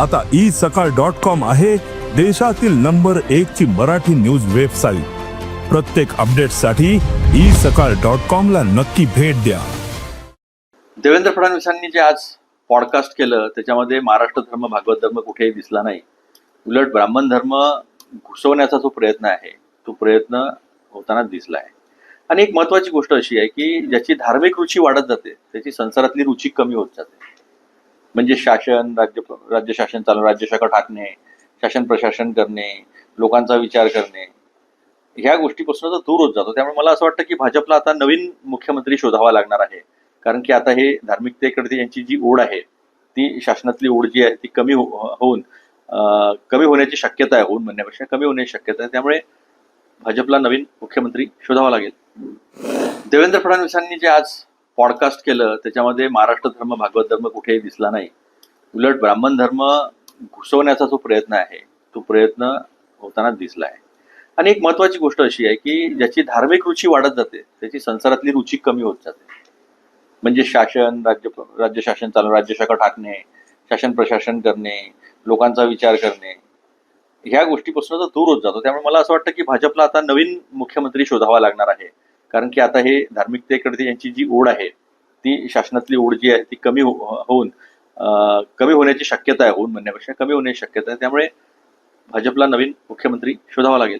आता ई सकाळ dot com आहे देशातील नंबर एक ची मराठी न्यूज वेबसाईट. प्रत्येक अपडेटसाठी ई सकाळ डॉट कॉम ला नक्की भेट द्या. देवेंद्र फडणवीसांनी जे आज पॉडकास्ट केलं त्याच्यामध्ये महाराष्ट्र धर्म भागवत धर्म कुठेही दिसला नाही. उलट ब्राह्मण धर्म घुसवण्याचा जो प्रयत्न आहे तो प्रयत्न होताना दिसला आहे आणि एक महत्वाची गोष्ट अशी आहे की ज्याची धार्मिक रुची वाढत जाते त्याची संसारातली रुची कमी होत जाते. म्हणजे शासन राज्य राज्य शासन चालू राज्य शाखा टाकणे शासन प्रशासन करणे लोकांचा विचार करणे ह्या गोष्टीपासून तर दूर होत जातो. त्यामुळे मला असं वाटतं की भाजपला आता नवीन मुख्यमंत्री शोधावा लागणार आहे. कारण की आता हे धार्मिकतेकडे यांची जी ओढ आहे ती शासनातली ओढ जी आहे ती कमी हो- होऊन कमी होण्याची शक्यता आहे होऊन म्हणण्यापेक्षा कमी होण्याची शक्यता आहे. त्यामुळे भाजपला नवीन मुख्यमंत्री शोधावा लागेल. देवेंद्र फडणवीसांनी जे आज पॉडकास्ट केलं त्याच्यामध्ये महाराष्ट्र धर्म भागवत धर्म कुठेही दिसला नाही. उलट ब्राह्मण धर्म घुसवण्याचा जो प्रयत्न आहे तो प्रयत्न होताना दिसला आहे आणि एक महत्वाची गोष्ट अशी आहे की ज्याची धार्मिक रुची वाढत जाते त्याची संसारातली रुची कमी होत जाते. म्हणजे शासन राज्य राज्य शासन चालू राज्यशाखा टाकणे शासन प्रशासन करणे लोकांचा विचार करणे ह्या गोष्टीपासून तो दूर होत जातो. त्यामुळे मला असं वाटतं की भाजपला आता नवीन मुख्यमंत्री शोधावा लागणार आहे. कारण की आता हे धार्मिकतेकडे यांची जी ओढ आहे ती शासनातली ओढ जी आहे ती कमी हो- होऊन कमी होण्याची शक्यता आहे होऊन म्हणण्यापेक्षा कमी होण्याची शक्यता आहे. त्यामुळे भाजपला नवीन मुख्यमंत्री शोधावा लागेल.